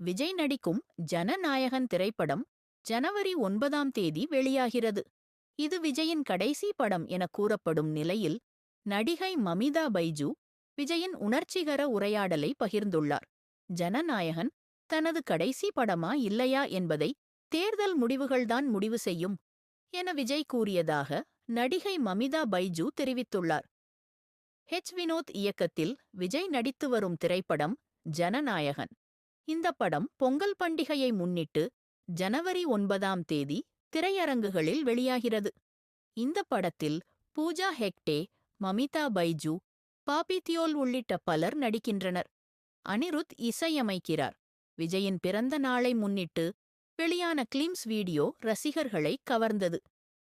விஜய் நடிக்கும் ஜனநாயகன் திரைப்படம் ஜனவரி ஒன்பதாம் தேதி வெளியாகிறது. இது விஜயின் கடைசி படம் என கூறப்படும் நிலையில் நடிகை மமிதா பைஜு விஜயின் உணர்ச்சிகர உரையாடலை பகிர்ந்துள்ளார். ஜனநாயகன் தனது கடைசி படமா இல்லையா என்பதை தேர்தல் முடிவுகள்தான் முடிவு செய்யும் என விஜய் கூறியதாக நடிகை மமிதா பைஜு தெரிவித்துள்ளார். ஹெச் வினோத் இயக்கத்தில் விஜய் நடித்து வரும் திரைப்படம் ஜனநாயகன். இந்த படம் பொங்கல் பண்டிகையை முன்னிட்டு ஜனவரி ஒன்பதாம் தேதி திரையரங்குகளில் வெளியாகிறது. இந்த படத்தில் பூஜா ஹெக்டே மமிதா பைஜு பாபித்தியோல் உள்ளிட்ட பலர் நடிக்கின்றனர். அனிருத் இசையமைக்கிறார். விஜயின் பிறந்த நாளை முன்னிட்டு வெளியான கிளிம்ஸ் வீடியோ ரசிகர்களை கவர்ந்தது.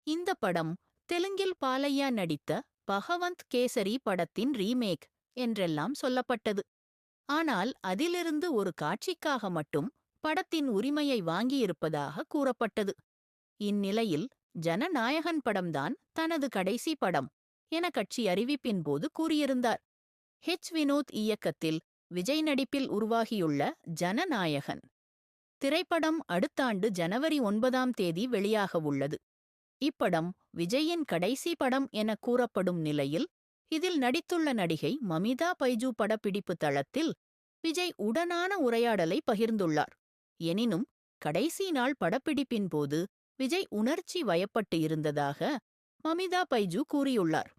இந்த படம் தெலுங்கில் பாலையா நடித்த பகவந்த் கேசரி படத்தின் ரீமேக் என்றெல்லாம் சொல்லப்பட்டது. ஆனால் அதிலிருந்து ஒரு காட்சிக்காக மட்டும் படத்தின் உரிமையை வாங்கியிருப்பதாக கூறப்பட்டது. இந்நிலையில் ஜனநாயகன் படம்தான் தனது கடைசி படம் என கட்சி அறிவிப்பின் போது கூறியிருந்தார். ஹெச். வினோத் இயக்கத்தில் விஜய் நடிப்பில் உருவாகியுள்ள ஜனநாயகன் திரைப்படம் அடுத்த ஆண்டு ஜனவரி ஒன்பதாம் தேதி வெளியாக உள்ளது. இப்படம் விஜயின் கடைசி படம் என கூறப்படும் நிலையில் இதில் நடித்துள்ள நடிகை மமிதா பைஜு படப்பிடிப்பு தளத்தில் விஜய் உடனான உரையாடலை பகிர்ந்துள்ளார். எனினும் கடைசி நாள் படப்பிடிப்பின் போது விஜய் உணர்ச்சி வயப்பட்டு இருந்ததாக மமிதா பைஜு கூறியுள்ளார்.